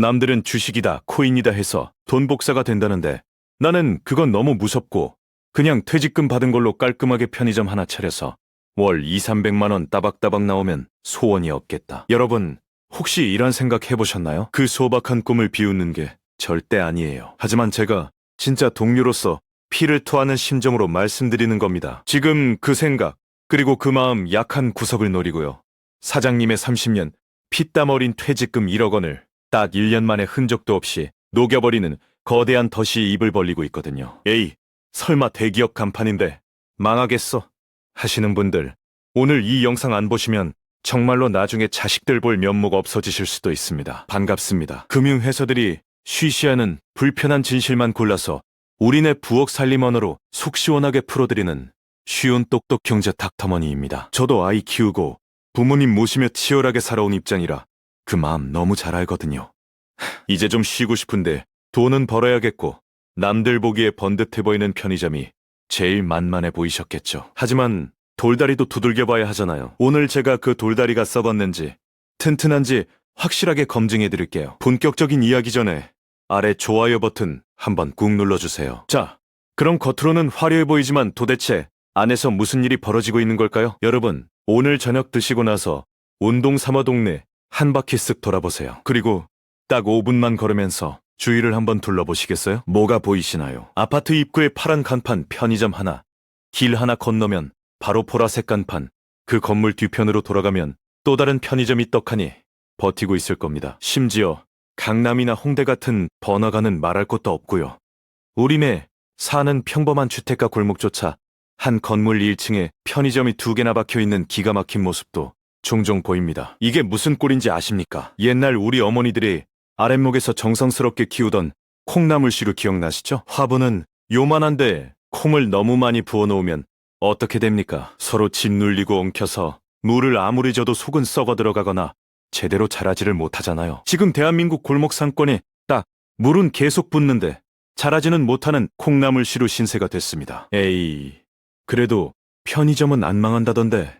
남들은 주식이다, 코인이다 해서 돈 복사가 된다는데 나는 그건 너무 무섭고 그냥 퇴직금 받은 걸로 깔끔하게 편의점 하나 차려서 월 2, 300만 원 따박따박 나오면 소원이 없겠다. 여러분, 혹시 이런 생각 해보셨나요? 그 소박한 꿈을 비웃는 게 절대 아니에요. 하지만 제가 진짜 동료로서 피를 토하는 심정으로 말씀드리는 겁니다. 지금 그 생각, 그리고 그 마음 약한 구석을 노리고요. 사장님의 30년 피땀 어린 퇴직금 1억 원을 딱 1년 만에 흔적도 없이 녹여버리는 거대한 덫이 입을 벌리고 있거든요. 에이, 설마 대기업 간판인데 망하겠어? 하시는 분들, 오늘 이 영상 안 보시면 정말로 나중에 자식들 볼 면목 없어지실 수도 있습니다. 반갑습니다. 금융회사들이 쉬쉬하는 불편한 진실만 골라서 우리네 부엌 살림 언어로 속 시원하게 풀어드리는 쉬운 똑똑 경제 닥터머니입니다. 저도 아이 키우고 부모님 모시며 치열하게 살아온 입장이라 그 마음 너무 잘 알거든요. 이제 좀 쉬고 싶은데 돈은 벌어야겠고 남들 보기에 번듯해 보이는 편의점이 제일 만만해 보이셨겠죠. 하지만 돌다리도 두들겨 봐야 하잖아요. 오늘 제가 그 돌다리가 썩었는지 튼튼한지 확실하게 검증해 드릴게요. 본격적인 이야기 전에 아래 좋아요 버튼 한번 꾹 눌러주세요. 자, 그럼 겉으로는 화려해 보이지만 도대체 안에서 무슨 일이 벌어지고 있는 걸까요? 여러분, 오늘 저녁 드시고 나서 운동 삼아 동네 한 바퀴 쓱 돌아보세요. 그리고 딱 5분만 걸으면서 주위를 한번 둘러보시겠어요? 뭐가 보이시나요? 아파트 입구에 파란 간판 편의점 하나, 길 하나 건너면 바로 보라색 간판, 그 건물 뒤편으로 돌아가면 또 다른 편의점이 떡하니 버티고 있을 겁니다. 심지어 강남이나 홍대 같은 번화가는 말할 것도 없고요. 우리네 사는 평범한 주택가 골목조차 한 건물 1층에 편의점이 두 개나 박혀 있는 기가 막힌 모습도 종종 보입니다. 이게 무슨 꼴인지 아십니까? 옛날 우리 어머니들이 아랫목에서 정성스럽게 키우던 콩나물씨로 기억나시죠? 화분은 요만한데 콩을 너무 많이 부어놓으면 어떻게 됩니까? 서로 짓눌리고 엉켜서 물을 아무리 줘도 속은 썩어 들어가거나 제대로 자라지를 못하잖아요. 지금 대한민국 골목 상권에 딱 물은 계속 붙는데 자라지는 못하는 콩나물씨로 신세가 됐습니다. 에이, 그래도 편의점은 안 망한다던데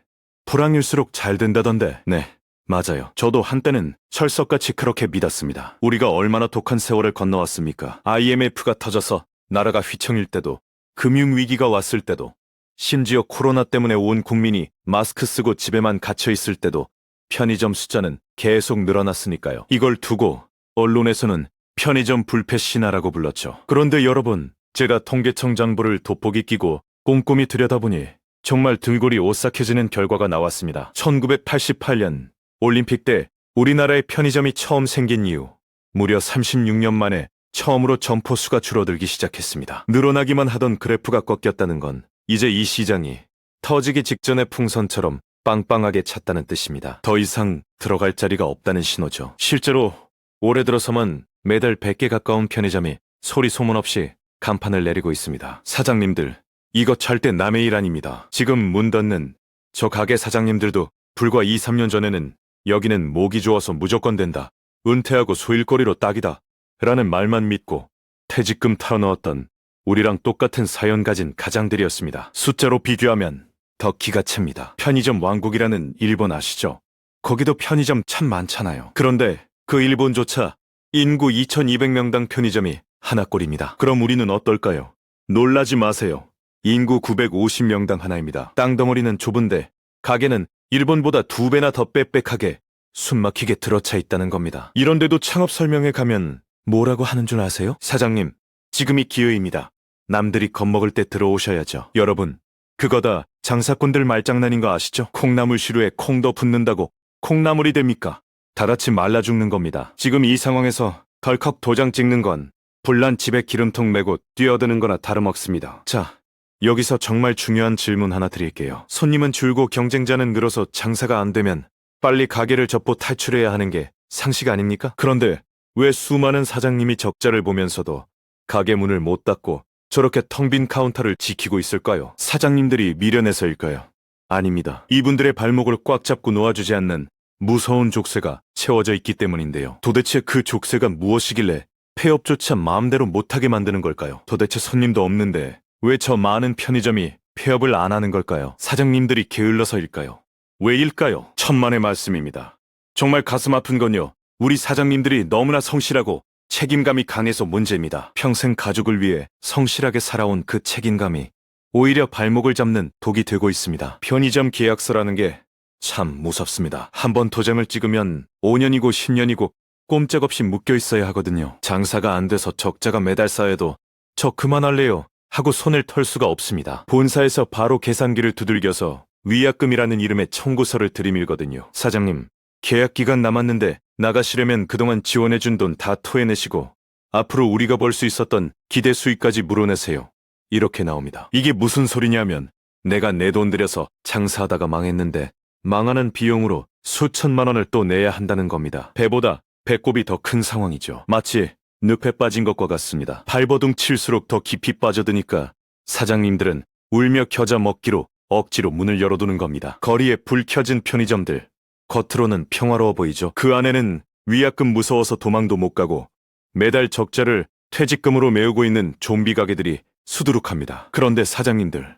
불황일수록 잘 된다던데 네. 맞아요. 저도 한때는 철석같이 그렇게 믿었습니다. 우리가 얼마나 독한 세월을 건너왔습니까? IMF가 터져서 나라가 휘청일 때도, 금융위기가 왔을 때도, 심지어 코로나 때문에 온 국민이 마스크 쓰고 집에만 갇혀 있을 때도 편의점 숫자는 계속 늘어났으니까요. 이걸 두고 언론에서는 편의점 불패 신화라고 불렀죠. 그런데 여러분, 제가 통계청 장부를 돋보기 끼고 꼼꼼히 들여다보니 정말 등골이 오싹해지는 결과가 나왔습니다. 1988년 올림픽 때 우리나라의 편의점이 처음 생긴 이후 무려 36년 만에 처음으로 점포수가 줄어들기 시작했습니다. 늘어나기만 하던 그래프가 꺾였다는 건 이제 이 시장이 터지기 직전의 풍선처럼 빵빵하게 찼다는 뜻입니다. 더 이상 들어갈 자리가 없다는 신호죠. 실제로 올해 들어서만 매달 100개 가까운 편의점이 소리 소문 없이 간판을 내리고 있습니다. 사장님들, 이거 절대 남의 일 아닙니다. 지금 문 닫는 저 가게 사장님들도 불과 2, 3년 전에는 여기는 목이 좋아서 무조건 된다. 은퇴하고 소일거리로 딱이다. 라는 말만 믿고 퇴직금 털어넣었던 우리랑 똑같은 사연 가진 가장들이었습니다. 숫자로 비교하면 더 기가 찹니다. 편의점 왕국이라는 일본 아시죠? 거기도 편의점 참 많잖아요. 그런데 그 일본조차 인구 2200명당 편의점이 하나꼴입니다. 그럼 우리는 어떨까요? 놀라지 마세요. 인구 950명당 하나입니다. 땅덩어리는 좁은데 가게는 일본보다 두 배나 더 빽빽하게 숨막히게 들어차 있다는 겁니다. 이런데도 창업 설명회 가면 뭐라고 하는 줄 아세요? 사장님, 지금이 기회입니다. 남들이 겁먹을 때 들어오셔야죠. 여러분, 그거 다 장사꾼들 말장난인 거 아시죠? 콩나물 시루에 콩도 붙는다고 콩나물이 됩니까? 다 같이 말라 죽는 겁니다. 지금 이 상황에서 덜컥 도장 찍는 건 불난 집에 기름통 메고 뛰어드는 거나 다름없습니다. 자, 여기서 정말 중요한 질문 하나 드릴게요. 손님은 줄고 경쟁자는 늘어서 장사가 안 되면 빨리 가게를 접고 탈출해야 하는 게 상식 아닙니까? 그런데 왜 수많은 사장님이 적자를 보면서도 가게 문을 못 닫고 저렇게 텅 빈 카운터를 지키고 있을까요? 사장님들이 미련해서일까요? 아닙니다. 이분들의 발목을 꽉 잡고 놓아주지 않는 무서운 족쇄가 채워져 있기 때문인데요. 도대체 그 족쇄가 무엇이길래 폐업조차 마음대로 못하게 만드는 걸까요? 도대체 손님도 없는데 왜 저 많은 편의점이 폐업을 안 하는 걸까요? 사장님들이 게을러서일까요? 왜일까요? 천만의 말씀입니다. 정말 가슴 아픈 건요. 우리 사장님들이 너무나 성실하고 책임감이 강해서 문제입니다. 평생 가족을 위해 성실하게 살아온 그 책임감이 오히려 발목을 잡는 독이 되고 있습니다. 편의점 계약서라는 게 참 무섭습니다. 한 번 도장을 찍으면 5년이고 10년이고 꼼짝없이 묶여 있어야 하거든요. 장사가 안 돼서 적자가 매달 쌓여도 저 그만할래요 하고 손을 털 수가 없습니다. 본사에서 바로 계산기를 두들겨서 위약금이라는 이름의 청구서를 들이밀거든요. 사장님, 계약 기간 남았는데 나가시려면 그동안 지원해준 돈 다 토해내시고 앞으로 우리가 벌 수 있었던 기대 수익까지 물어내세요. 이렇게 나옵니다. 이게 무슨 소리냐면 내가 내 돈 들여서 장사하다가 망했는데 망하는 비용으로 수천만 원을 또 내야 한다는 겁니다. 배보다 배꼽이 더 큰 상황이죠. 마치 늪에 빠진 것과 같습니다. 발버둥 칠수록 더 깊이 빠져드니까 사장님들은 울며 겨자 먹기로 억지로 문을 열어두는 겁니다. 거리에 불 켜진 편의점들. 겉으로는 평화로워 보이죠. 그 안에는 위약금 무서워서 도망도 못 가고 매달 적자를 퇴직금으로 메우고 있는 좀비 가게들이 수두룩합니다. 그런데 사장님들,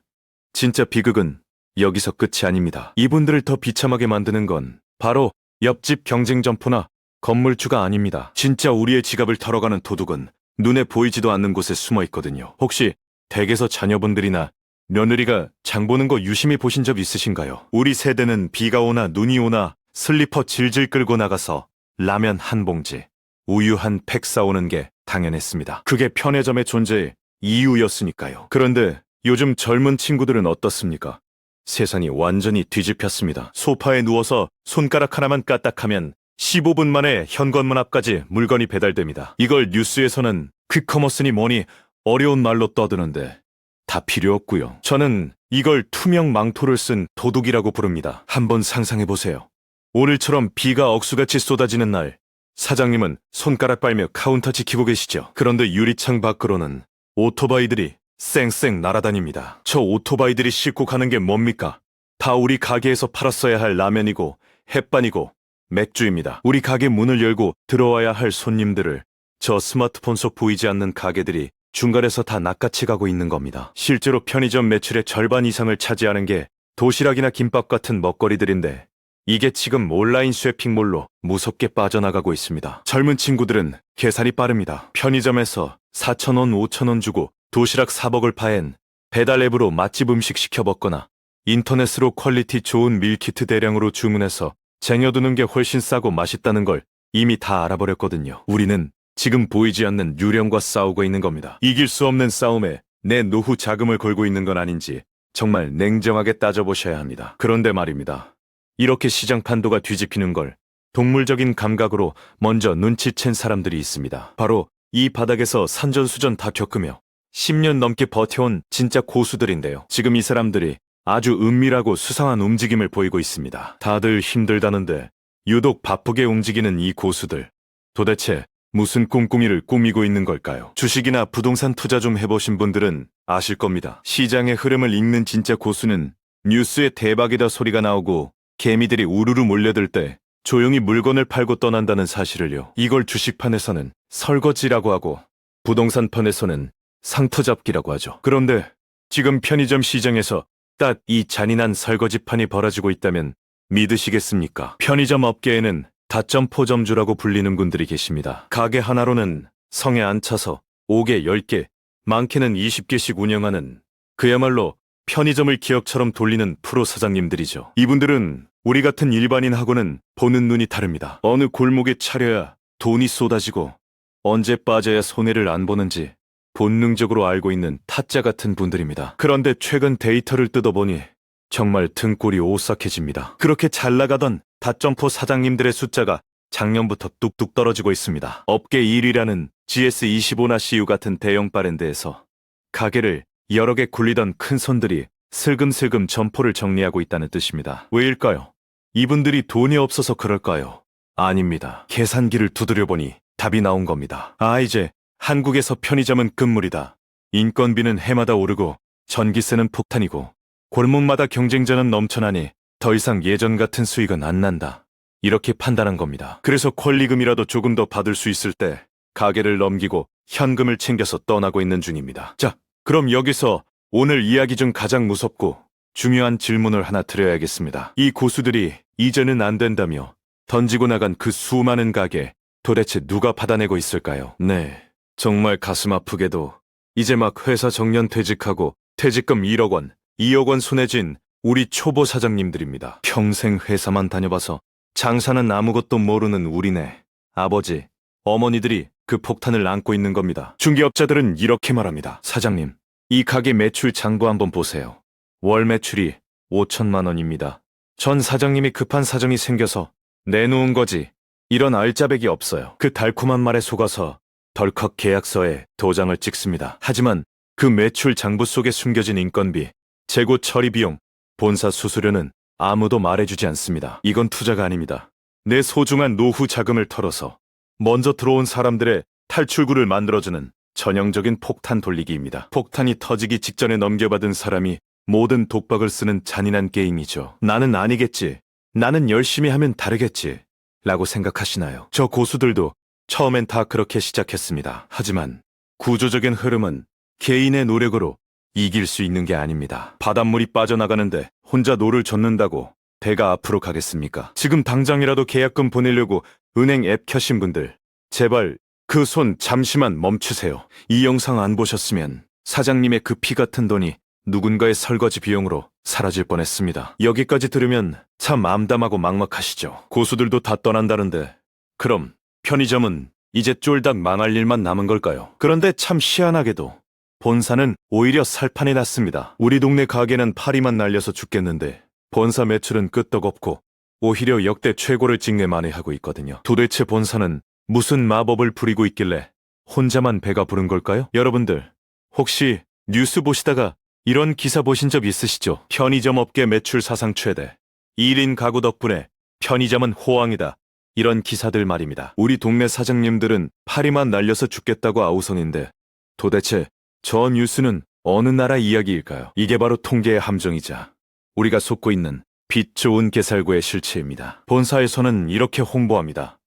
진짜 비극은 여기서 끝이 아닙니다. 이분들을 더 비참하게 만드는 건 바로 옆집 경쟁 점포나 건물주가 아닙니다. 진짜 우리의 지갑을 털어가는 도둑은 눈에 보이지도 않는 곳에 숨어 있거든요. 혹시 댁에서 자녀분들이나 며느리가 장 보는 거 유심히 보신 적 있으신가요? 우리 세대는 비가 오나 눈이 오나 슬리퍼 질질 끌고 나가서 라면 한 봉지, 우유 한 팩 싸오는 게 당연했습니다. 그게 편의점의 존재의 이유였으니까요. 그런데 요즘 젊은 친구들은 어떻습니까? 세상이 완전히 뒤집혔습니다. 소파에 누워서 손가락 하나만 까딱하면 15분 만에 현관문 앞까지 물건이 배달됩니다. 이걸 뉴스에서는 퀵커머스니 뭐니 어려운 말로 떠드는데 다 필요 없고요. 저는 이걸 투명 망토를 쓴 도둑이라고 부릅니다. 한번 상상해 보세요. 오늘처럼 비가 억수같이 쏟아지는 날 사장님은 손가락 빨며 카운터 지키고 계시죠. 그런데 유리창 밖으로는 오토바이들이 쌩쌩 날아다닙니다. 저 오토바이들이 싣고 가는 게 뭡니까? 다 우리 가게에서 팔았어야 할 라면이고 햇반이고 맥주입니다. 우리 가게 문을 열고 들어와야 할 손님들을 저 스마트폰 속 보이지 않는 가게들이 중간에서 다 낚아채 가고 있는 겁니다. 실제로 편의점 매출의 절반 이상을 차지하는 게 도시락이나 김밥 같은 먹거리들인데 이게 지금 온라인 쇼핑몰로 무섭게 빠져나가고 있습니다. 젊은 친구들은 계산이 빠릅니다. 편의점에서 4,000원, 5,000원 주고 도시락 4먹을 파엔 배달 앱으로 맛집 음식 시켜 먹거나 인터넷으로 퀄리티 좋은 밀키트 대량으로 주문해서 쟁여두는 게 훨씬 싸고 맛있다는 걸 이미 다 알아버렸거든요. 우리는 지금 보이지 않는 유령과 싸우고 있는 겁니다. 이길 수 없는 싸움에 내 노후 자금을 걸고 있는 건 아닌지 정말 냉정하게 따져보셔야 합니다. 그런데 말입니다. 이렇게 시장 판도가 뒤집히는 걸 동물적인 감각으로 먼저 눈치챈 사람들이 있습니다. 바로 이 바닥에서 산전수전 다 겪으며 10년 넘게 버텨온 진짜 고수들인데요. 지금 이 사람들이 아주 은밀하고 수상한 움직임을 보이고 있습니다. 다들 힘들다는데 유독 바쁘게 움직이는 이 고수들. 도대체 무슨 꼼꼼이를 꾸미고 있는 걸까요? 주식이나 부동산 투자 좀 해보신 분들은 아실 겁니다. 시장의 흐름을 읽는 진짜 고수는 뉴스에 대박이다 소리가 나오고 개미들이 우르르 몰려들 때 조용히 물건을 팔고 떠난다는 사실을요. 이걸 주식판에서는 설거지라고 하고 부동산판에서는 상터잡기라고 하죠. 그런데 지금 편의점 시장에서 딱 이 잔인한 설거지판이 벌어지고 있다면 믿으시겠습니까? 편의점 업계에는 다점 포점주라고 불리는 분들이 계십니다. 가게 하나로는 성에 안 차서 5개, 10개, 많게는 20개씩 운영하는 그야말로 편의점을 기업처럼 돌리는 프로 사장님들이죠. 이분들은 우리 같은 일반인하고는 보는 눈이 다릅니다. 어느 골목에 차려야 돈이 쏟아지고 언제 빠져야 손해를 안 보는지 본능적으로 알고 있는 타짜 같은 분들입니다. 그런데 최근 데이터를 뜯어보니 정말 등골이 오싹해집니다. 그렇게 잘 나가던 다점포 사장님들의 숫자가 작년부터 뚝뚝 떨어지고 있습니다. 업계 1위라는 GS25나 CU 같은 대형 바랜드에서 가게를 여러 개 굴리던 큰 손들이 슬금슬금 점포를 정리하고 있다는 뜻입니다. 왜일까요? 이분들이 돈이 없어서 그럴까요? 아닙니다. 계산기를 두드려보니 답이 나온 겁니다. 아, 이제 한국에서 편의점은 금물이다. 인건비는 해마다 오르고 전기세는 폭탄이고 골목마다 경쟁자는 넘쳐나니 더 이상 예전 같은 수익은 안 난다. 이렇게 판단한 겁니다. 그래서 권리금이라도 조금 더 받을 수 있을 때 가게를 넘기고 현금을 챙겨서 떠나고 있는 중입니다. 자, 그럼 여기서 오늘 이야기 중 가장 무섭고 중요한 질문을 하나 드려야겠습니다. 이 고수들이 이제는 안 된다며 던지고 나간 그 수많은 가게 도대체 누가 받아내고 있을까요? 네, 정말 가슴 아프게도 이제 막 회사 정년 퇴직하고 퇴직금 1억 원, 2억 원 손에 쥔 우리 초보 사장님들입니다. 평생 회사만 다녀봐서 장사는 아무것도 모르는 우리네 아버지, 어머니들이 그 폭탄을 안고 있는 겁니다. 중개업자들은 이렇게 말합니다. 사장님, 이 가게 매출 장부 한번 보세요. 월 매출이 5천만 원입니다. 전 사장님이 급한 사정이 생겨서 내놓은 거지. 이런 알짜배기 없어요. 그 달콤한 말에 속아서 덜컥 계약서에 도장을 찍습니다. 하지만 그 매출 장부 속에 숨겨진 인건비, 재고 처리 비용, 본사 수수료는 아무도 말해주지 않습니다. 이건 투자가 아닙니다. 내 소중한 노후 자금을 털어서 먼저 들어온 사람들의 탈출구를 만들어주는 전형적인 폭탄 돌리기입니다. 폭탄이 터지기 직전에 넘겨받은 사람이 모든 독박을 쓰는 잔인한 게임이죠. 나는 아니겠지. 나는 열심히 하면 다르겠지. 라고 생각하시나요? 저 고수들도 처음엔 다 그렇게 시작했습니다. 하지만 구조적인 흐름은 개인의 노력으로 이길 수 있는 게 아닙니다. 바닷물이 빠져나가는데 혼자 노를 젓는다고 배가 앞으로 가겠습니까? 지금 당장이라도 계약금 보내려고 은행 앱 켜신 분들, 제발 그 손 잠시만 멈추세요. 이 영상 안 보셨으면 사장님의 그 피 같은 돈이 누군가의 설거지 비용으로 사라질 뻔했습니다. 여기까지 들으면 참 암담하고 막막하시죠. 고수들도 다 떠난다는데 그럼 편의점은 이제 쫄딱 망할 일만 남은 걸까요? 그런데 참 희한하게도 본사는 오히려 살판이 났습니다. 우리 동네 가게는 파리만 날려서 죽겠는데 본사 매출은 끄떡없고 오히려 역대 최고를 찍내 만회하고 있거든요. 도대체 본사는 무슨 마법을 부리고 있길래 혼자만 배가 부른 걸까요? 여러분들 혹시 뉴스 보시다가 이런 기사 보신 적 있으시죠? 편의점 업계 매출 사상 최대 1인 가구 덕분에 편의점은 호황이다. 이런 기사들 말입니다. 우리 동네 사장님들은 파리만 날려서 죽겠다고 아우성인데 도대체 저 뉴스는 어느 나라 이야기일까요? 이게 바로 통계의 함정이자 우리가 속고 있는 빛 좋은 개살구의 실체입니다. 본사에서는 이렇게 홍보합니다.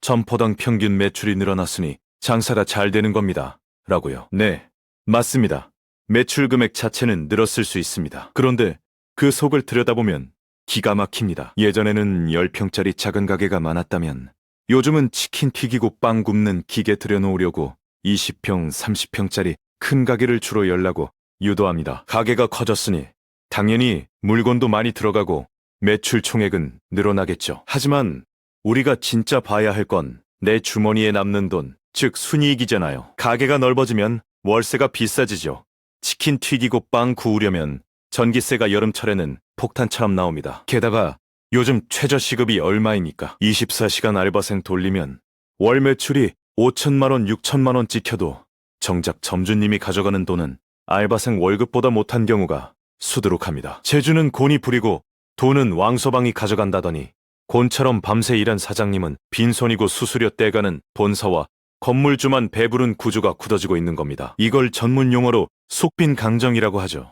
점포당 평균 매출이 늘어났으니 장사가 잘 되는 겁니다. 라고요. 네, 맞습니다. 매출 금액 자체는 늘었을 수 있습니다. 그런데 그 속을 들여다보면 기가 막힙니다. 예전에는 10평짜리 작은 가게가 많았다면 요즘은 치킨 튀기고 빵 굽는 기계 들여놓으려고 20평, 30평짜리 큰 가게를 주로 열라고 유도합니다. 가게가 커졌으니 당연히 물건도 많이 들어가고 매출 총액은 늘어나겠죠. 하지만 우리가 진짜 봐야 할 건 내 주머니에 남는 돈, 즉 순이익이잖아요. 가게가 넓어지면 월세가 비싸지죠. 치킨 튀기고 빵 구우려면 전기세가 여름철에는 폭탄처럼 나옵니다. 게다가 요즘 최저시급이 얼마입니까? 24시간 알바생 돌리면 월 매출이 5천만 원, 6천만 원 찍혀도 정작 점주님이 가져가는 돈은 알바생 월급보다 못한 경우가 수두룩합니다. 제주는 곤이 부리고 돈은 왕서방이 가져간다더니 곤처럼 밤새 일한 사장님은 빈손이고 수수료 떼가는 본사와 건물주만 배부른 구조가 굳어지고 있는 겁니다. 이걸 전문 용어로 속빈 강정이라고 하죠.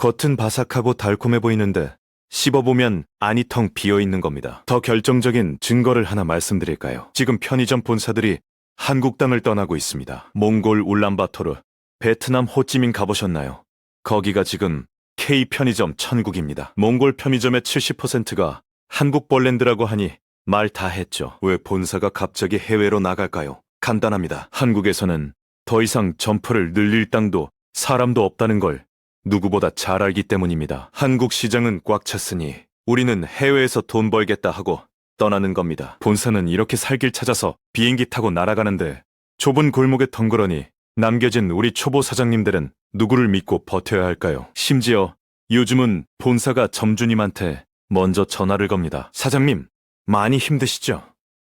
겉은 바삭하고 달콤해 보이는데 씹어보면 안이 텅 비어 있는 겁니다. 더 결정적인 증거를 하나 말씀드릴까요? 지금 편의점 본사들이 한국 땅을 떠나고 있습니다. 몽골 울란바토르, 베트남 호찌민 가보셨나요? 거기가 지금 K 편의점 천국입니다. 몽골 편의점의 70%가 한국 벌랜드라고 하니 말 다 했죠. 왜 본사가 갑자기 해외로 나갈까요? 간단합니다. 한국에서는 더 이상 점포를 늘릴 땅도 사람도 없다는 걸 누구보다 잘 알기 때문입니다. 한국 시장은 꽉 찼으니 우리는 해외에서 돈 벌겠다 하고 떠나는 겁니다. 본사는 이렇게 살길 찾아서 비행기 타고 날아가는데 좁은 골목에 덩그러니 남겨진 우리 초보 사장님들은 누구를 믿고 버텨야 할까요? 심지어 요즘은 본사가 점주님한테 먼저 전화를 겁니다. 사장님, 많이 힘드시죠?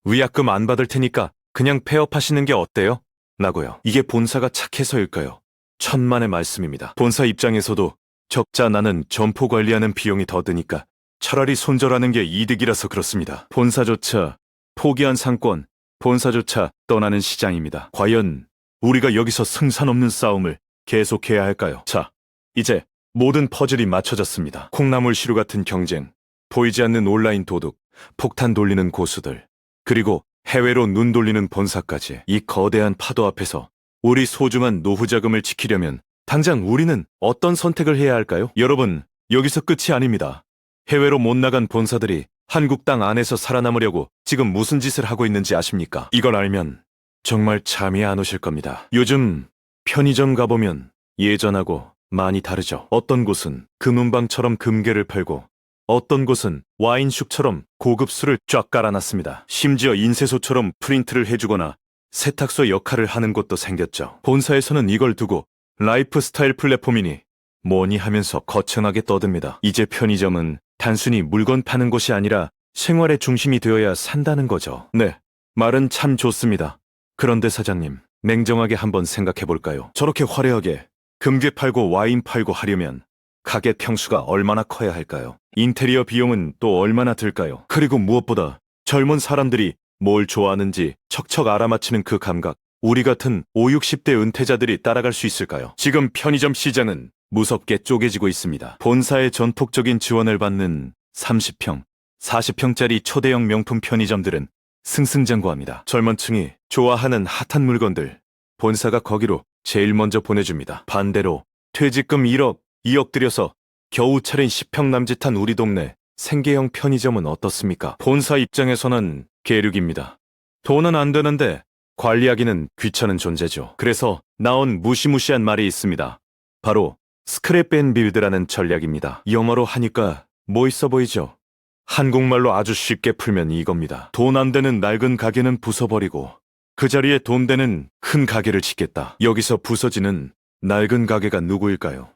위약금 안 받을 테니까 그냥 폐업하시는 게 어때요? 라고요. 이게 본사가 착해서일까요? 천만의 말씀입니다. 본사 입장에서도 적자 나는 점포 관리하는 비용이 더 드니까 차라리 손절하는 게 이득이라서 그렇습니다. 본사조차 포기한 상권, 본사조차 떠나는 시장입니다. 과연 우리가 여기서 승산 없는 싸움을 계속해야 할까요? 자, 이제 모든 퍼즐이 맞춰졌습니다. 콩나물 시루 같은 경쟁, 보이지 않는 온라인 도둑, 폭탄 돌리는 고수들, 그리고 해외로 눈 돌리는 본사까지 이 거대한 파도 앞에서 우리 소중한 노후 자금을 지키려면 당장 우리는 어떤 선택을 해야 할까요? 여러분, 여기서 끝이 아닙니다. 해외로 못 나간 본사들이 한국 땅 안에서 살아남으려고 지금 무슨 짓을 하고 있는지 아십니까? 이걸 알면 정말 잠이 안 오실 겁니다. 요즘 편의점 가보면 예전하고 많이 다르죠. 어떤 곳은 금은방처럼 금괴를 팔고 어떤 곳은 와인숍처럼 고급 술을 쫙 깔아놨습니다. 심지어 인쇄소처럼 프린트를 해주거나 세탁소 역할을 하는 곳도 생겼죠. 본사에서는 이걸 두고 라이프 스타일 플랫폼이니 뭐니 하면서 거창하게 떠듭니다. 이제 편의점은 단순히 물건 파는 곳이 아니라 생활의 중심이 되어야 산다는 거죠. 네, 말은 참 좋습니다. 그런데 사장님, 냉정하게 한번 생각해 볼까요? 저렇게 화려하게 금괴 팔고 와인 팔고 하려면 가게 평수가 얼마나 커야 할까요? 인테리어 비용은 또 얼마나 들까요? 그리고 무엇보다 젊은 사람들이 뭘 좋아하는지 척척 알아맞히는 그 감각. 우리 같은 5, 60대 은퇴자들이 따라갈 수 있을까요? 지금 편의점 시장은 무섭게 쪼개지고 있습니다. 본사의 전폭적인 지원을 받는 30평, 40평짜리 초대형 명품 편의점들은 승승장구합니다. 젊은 층이 좋아하는 핫한 물건들, 본사가 거기로 제일 먼저 보내줍니다. 반대로 퇴직금 1억, 2억 들여서 겨우 차린 10평 남짓한 우리 동네 생계형 편의점은 어떻습니까? 본사 입장에서는 계륵입니다. 돈은 안 되는데 관리하기는 귀찮은 존재죠. 그래서 나온 무시무시한 말이 있습니다. 바로 스크랩 앤 빌드라는 전략입니다. 영어로 하니까 뭐 있어 보이죠? 한국말로 아주 쉽게 풀면 이겁니다. 돈 안 되는 낡은 가게는 부숴버리고 그 자리에 돈 되는 큰 가게를 짓겠다. 여기서 부서지는 낡은 가게가 누구일까요?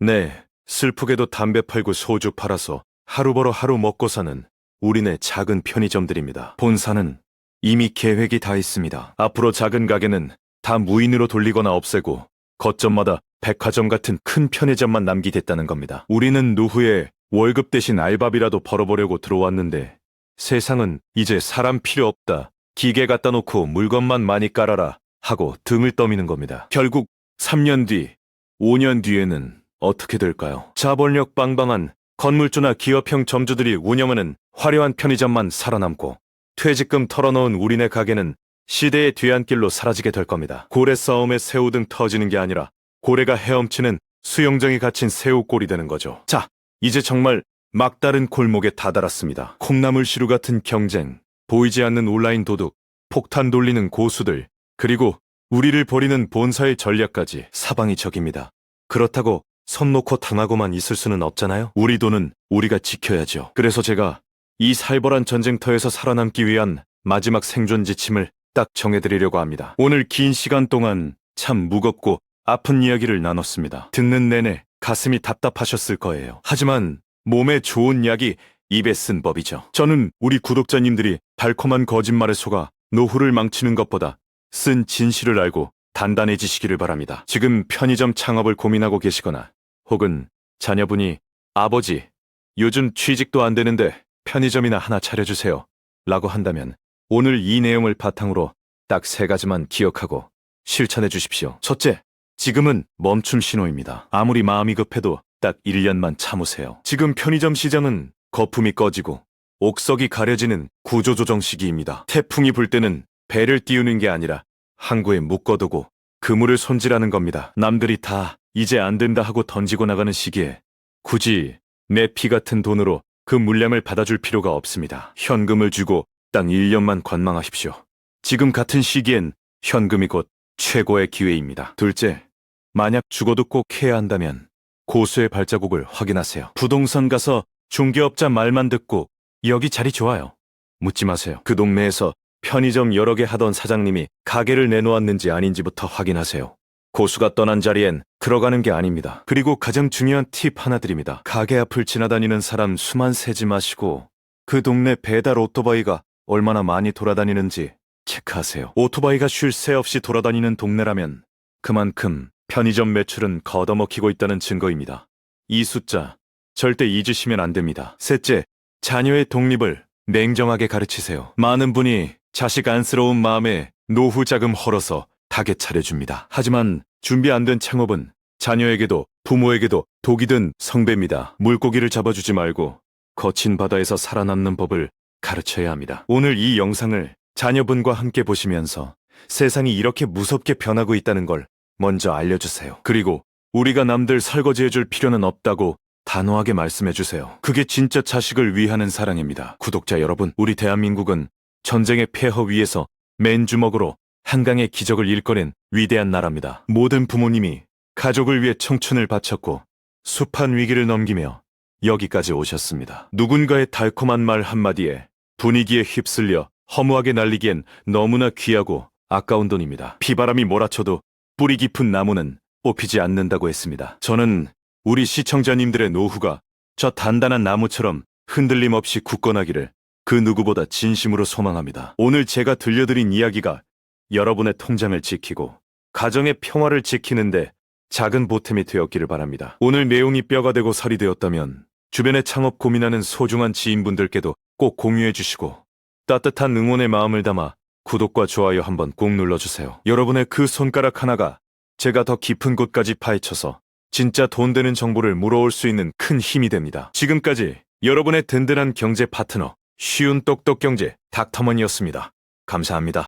네, 슬프게도 담배 팔고 소주 팔아서 하루 벌어 하루 먹고 사는 우리네 작은 편의점들입니다. 본사는 이미 계획이 다 있습니다. 앞으로 작은 가게는 다 무인으로 돌리거나 없애고 거점마다 백화점 같은 큰 편의점만 남기겠다는 겁니다. 우리는 노후에 월급 대신 알바비라도 벌어보려고 들어왔는데 세상은 이제 사람 필요 없다. 기계 갖다 놓고 물건만 많이 깔아라 하고 등을 떠미는 겁니다. 결국 3년 뒤, 5년 뒤에는 어떻게 될까요? 자본력 빵빵한 건물주나 기업형 점주들이 운영하는 화려한 편의점만 살아남고 퇴직금 털어놓은 우리네 가게는 시대의 뒤안길로 사라지게 될 겁니다. 고래 싸움에 새우 등 터지는 게 아니라 고래가 헤엄치는 수영장에 갇힌 새우꼴이 되는 거죠. 자, 이제 정말 막다른 골목에 다다랐습니다. 콩나물 시루 같은 경쟁, 보이지 않는 온라인 도둑, 폭탄 돌리는 고수들, 그리고 우리를 버리는 본사의 전략까지 사방이 적입니다. 그렇다고 손 놓고 당하고만 있을 수는 없잖아요. 우리 돈은 우리가 지켜야죠. 그래서 제가 이 살벌한 전쟁터에서 살아남기 위한 마지막 생존 지침을 딱 정해드리려고 합니다. 오늘 긴 시간 동안 참 무겁고 아픈 이야기를 나눴습니다. 듣는 내내 가슴이 답답하셨을 거예요. 하지만 몸에 좋은 약이 입에 쓴 법이죠. 저는 우리 구독자님들이 달콤한 거짓말에 속아 노후를 망치는 것보다 쓴 진실을 알고 단단해지시기를 바랍니다. 지금 편의점 창업을 고민하고 계시거나 혹은 자녀분이 아버지, 요즘 취직도 안 되는데 편의점이나 하나 차려주세요. 라고 한다면 오늘 이 내용을 바탕으로 딱 세 가지만 기억하고 실천해 주십시오. 첫째, 지금은 멈춤 신호입니다. 아무리 마음이 급해도 딱 1년만 참으세요. 지금 편의점 시장은 거품이 꺼지고 옥석이 가려지는 구조조정 시기입니다. 태풍이 불 때는 배를 띄우는 게 아니라 항구에 묶어두고 그물을 손질하는 겁니다. 남들이 다 이제 안 된다 하고 던지고 나가는 시기에 굳이 내 피 같은 돈으로 그 물량을 받아줄 필요가 없습니다. 현금을 주고 딱 1년만 관망하십시오. 지금 같은 시기엔 현금이 곧 최고의 기회입니다. 둘째, 만약 죽어도 꼭 해야 한다면 고수의 발자국을 확인하세요. 부동산 가서 중개업자 말만 듣고 여기 자리 좋아요. 묻지 마세요. 그 동네에서 편의점 여러 개 하던 사장님이 가게를 내놓았는지 아닌지부터 확인하세요. 고수가 떠난 자리엔 들어가는 게 아닙니다. 그리고 가장 중요한 팁 하나 드립니다. 가게 앞을 지나다니는 사람 수만 세지 마시고 그 동네 배달 오토바이가 얼마나 많이 돌아다니는지 체크하세요. 오토바이가 쉴 새 없이 돌아다니는 동네라면 그만큼 편의점 매출은 걷어먹히고 있다는 증거입니다. 이 숫자 절대 잊으시면 안 됩니다. 셋째, 자녀의 독립을 냉정하게 가르치세요. 많은 분이 자식 안쓰러운 마음에 노후 자금 헐어서 타겟 차려줍니다. 하지만 준비 안 된 창업은 자녀에게도 부모에게도 독이 든 성배입니다. 물고기를 잡아주지 말고 거친 바다에서 살아남는 법을 가르쳐야 합니다. 오늘 이 영상을 자녀분과 함께 보시면서 세상이 이렇게 무섭게 변하고 있다는 걸 먼저 알려주세요. 그리고 우리가 남들 설거지해줄 필요는 없다고 단호하게 말씀해 주세요. 그게 진짜 자식을 위하는 사랑입니다. 구독자 여러분, 우리 대한민국은 전쟁의 폐허 위에서 맨주먹으로 한강의 기적을 일궈낸 위대한 나라입니다. 모든 부모님이 가족을 위해 청춘을 바쳤고 숲한 위기를 넘기며 여기까지 오셨습니다. 누군가의 달콤한 말 한마디에 분위기에 휩쓸려 허무하게 날리기엔 너무나 귀하고 아까운 돈입니다. 비바람이 몰아쳐도 뿌리 깊은 나무는 뽑히지 않는다고 했습니다. 저는 우리 시청자님들의 노후가 저 단단한 나무처럼 흔들림 없이 굳건하기를 그 누구보다 진심으로 소망합니다. 오늘 제가 들려드린 이야기가 여러분의 통장을 지키고 가정의 평화를 지키는데 작은 보탬이 되었기를 바랍니다. 오늘 내용이 뼈가 되고 살이 되었다면 주변에 창업 고민하는 소중한 지인분들께도 꼭 공유해 주시고 따뜻한 응원의 마음을 담아 구독과 좋아요 한번 꼭 눌러주세요. 여러분의 그 손가락 하나가 제가 더 깊은 곳까지 파헤쳐서 진짜 돈 되는 정보를 물어올 수 있는 큰 힘이 됩니다. 지금까지 여러분의 든든한 경제 파트너 쉬운 똑똑 경제 닥터먼이었습니다. 감사합니다.